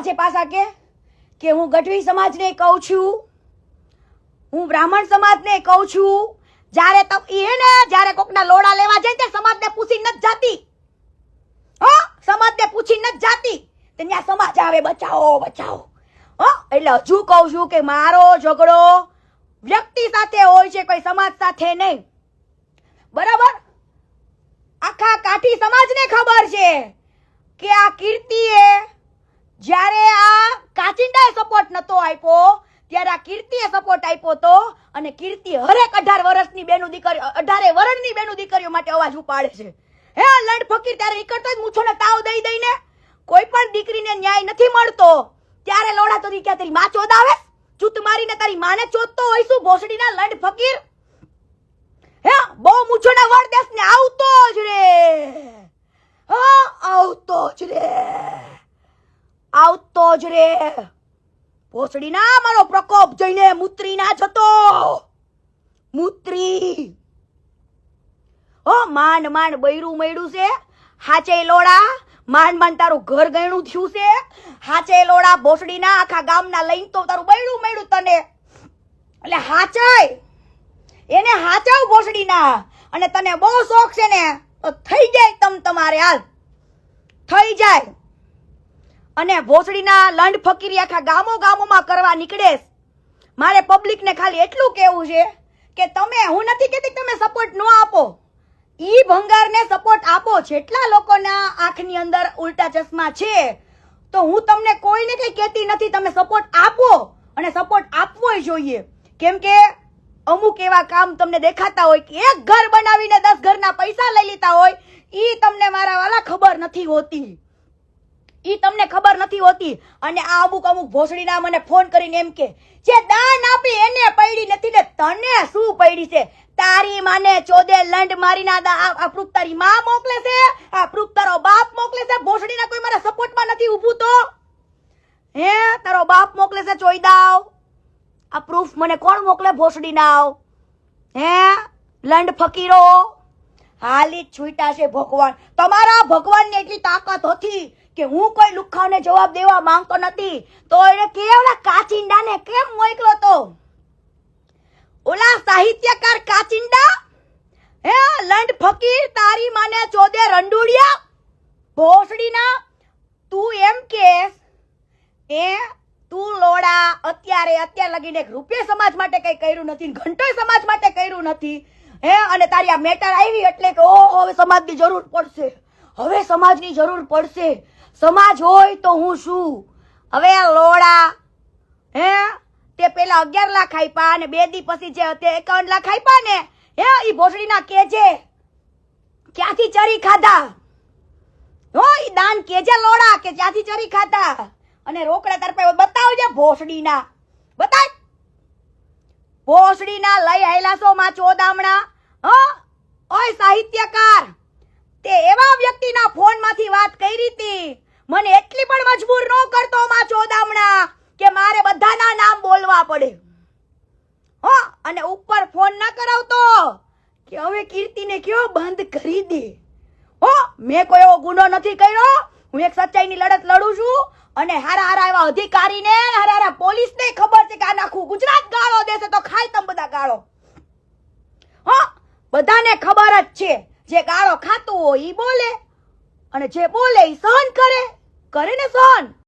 પાછે પાછા કે? કે હું ગઢવી સમાજને કહું છું? હું બ્રાહ્મણ સમાજને કહું છું? જ્યારે તમ એ ને, જ્યારે કોકના લોડા લેવા જાય તે સમાજને પૂછી નથી જાતી. હો? સમાજને પૂછી નથી જાતી. ત્યાં સમાજ આવે, બચાવો બચાવો. હો? એટલે હજુ કહું છું કે મારો ઝઘડો વ્યક્તિ સાથે હોય છે, કોઈ સમાજ સાથે નહીં. બરાબર? આખા કાઠી સમાજને ખબર છે કે આ કીર્તિએ જ્યારે આ કાચિંડાએ સપોર્ટ નતો આપ્યો. ત્યારે આ કીર્તિએ સપોર્ટ આપ્યો તો અને કીર્તિ હરેક અઢાર વર્ષની બેનું દીકરી અઢારે વર્ષની બેનું દીકરીઓ માટે અવાજ ઉપાડે છે. હે લડ ફકીર, ત્યારે નીકળતો જ મૂછોને તાવ દઈ દઈને કોઈ પણ દીકરીને ન્યાય નથી મળતો. ત્યારે લોડા તો ક્યાં તારી માં ચોદાવે? ચૂત મારીને તારી માને ચોદતો હોય શું ભોસડીના લડ ફકીર? હે, બહુ મૂછોના વડ દેશ ને આવતો જ રે. હા, આવતો જ રે. આવતો જ રે. ભોસડી ના મારો પ્રકોપ જઈને મૂત્રી ના જતો. મૂત્રી. ઓ માંડ માંડ બૈરું મળ્યું છે. હાચે લોડા માંડ માંડ તારું ઘર ગયણું થયું છે. હાચે લોડા ભોસડી ના આખા ગામના લઈને તો તારું બૈરું મળ્યું તને. એટલે હાચાય એને હાચાવ ભોસડી ના અને તને બહુ શોખ છે ને. તો થઈ જાય તમ તમારે હાલ. થઈ જાય. અને ભોસડીના લંડ ફકીરી આખા ગામો ગામોમાં કરવા નીકળેશ મારે પબ્લિકને ખાલી એટલું કહેવું છે કે તમે, હું નથી કહેતી તમે સપોર્ટ ન આપો. ઈ ભંગારને સપોર્ટ આપો જેટલા લોકોના આંખની અંદર ઉલટા ચશ્મા છે, તો હું તમને કોઈને કંઈ કહેતી નથી, તમે સપોર્ટ આપો અને સપોર્ટ આપવો જોઈએ. કેમ કે અમુક એવા કામ તમને દેખાતા હોય કે એક ઘર બનાવીને દસ ઘરના પૈસા લઈ લીધા હોય એ તમને મારા વાલા ખબર નથી હોતી. ઈ તમને ખબર નથી હોતી. અને આ અમુક અમુક ભોસડીના મને ફોન કરીને એમ કે, જે દાન આપી એને પૈડી નથી ને તને શું પૈડી છે? તારી માને ચોદે લંડ મારીના દા. આ આ પ્રૂફ તારી માં મોકલે છે? આ પ્રૂફ તારો બાપ મોકલે છે? ભોસડીના કોઈ મારા સપોર્ટમાં નથી ઊભું તો? હે, તારો બાપ મોકલે છે ચોઈદાવ આ પ્રૂફ મને કોણ મોકલે ભોસડી નાવ હે, લંડ ફકીરો? હાલી છૂટા છે ભગવાન. તમારા ભગવાનની એટલી તાકાત હતી. કે હું કોઈ લુખાને જવાબ દેવા માંગતો નથી, તો એને કેવડા કાચિંડાને કેમ મોકલો તો? ઓલા સાહિત્યકાર કાચિંડા? હે, લંડ ફકીર, તારી માને ચોદે રંડુડિયા? ભોસડીના? તું એમ કે એ તું લોડા, અત્યારે અત્યારે લગીને એક રૂપિયા સમાજ માટે કંઈ કર્યું નથી ઘંટોય સમાજ માટે કર્યું નથી. હે, અને તારી આ મેટર આવી એટલે કે ઓ હવે સમાજની જરૂર પડશે. હવે સમાજની જરૂર પડશે. સમાજ હોય તો હું શું? હવે લોડા, હે? તે પેલા અગિયાર લાખ આપ્યા અને બે દી પછી જે તે એકાવન લાખ આપ્યા ને, હે? એ ભોસડીના કેજે. ક્યાંથી ચરી ખાધા? હો એ દાન કેજે લોડા કે જ્યાંથી ચરી ખાધા? અને રોકડા તાર પાસે બતાવજે ભોસડીના. બતા ભોસડીના લઈ આયલાસો માં ચોદામણા, હ? ઓય સાહિત્યકાર. તે એવા વ્યક્તિના ફોનમાંથી વાત કરી હતી. મને એટલી પણ મજબૂર ન કરતો માં ચોદામણા કે મારે બધાના નામ બોલવા પડે. હો, અને ઉપર ફોન ના કરાવતો કે હવે કીર્તિને કયો બંધ કરી દે. હો, મેં કોઈ એવો ગુનો નથી કર્યો. હું એક સચ્ચાઈની લડત લડું છું અને હારા હારા એવા અધિકારીને, હારા હારા પોલીસને ખબર છે કે આ નાખું. ગુજરાત ગાળો દેશે તો ખાય તમ બધા ગાળો. હો, બધાને ખબર જ છે. જે ગાળો ખાતું હોય એ બોલે અને જે બોલે એ સહન કરે. કરે ને સહન.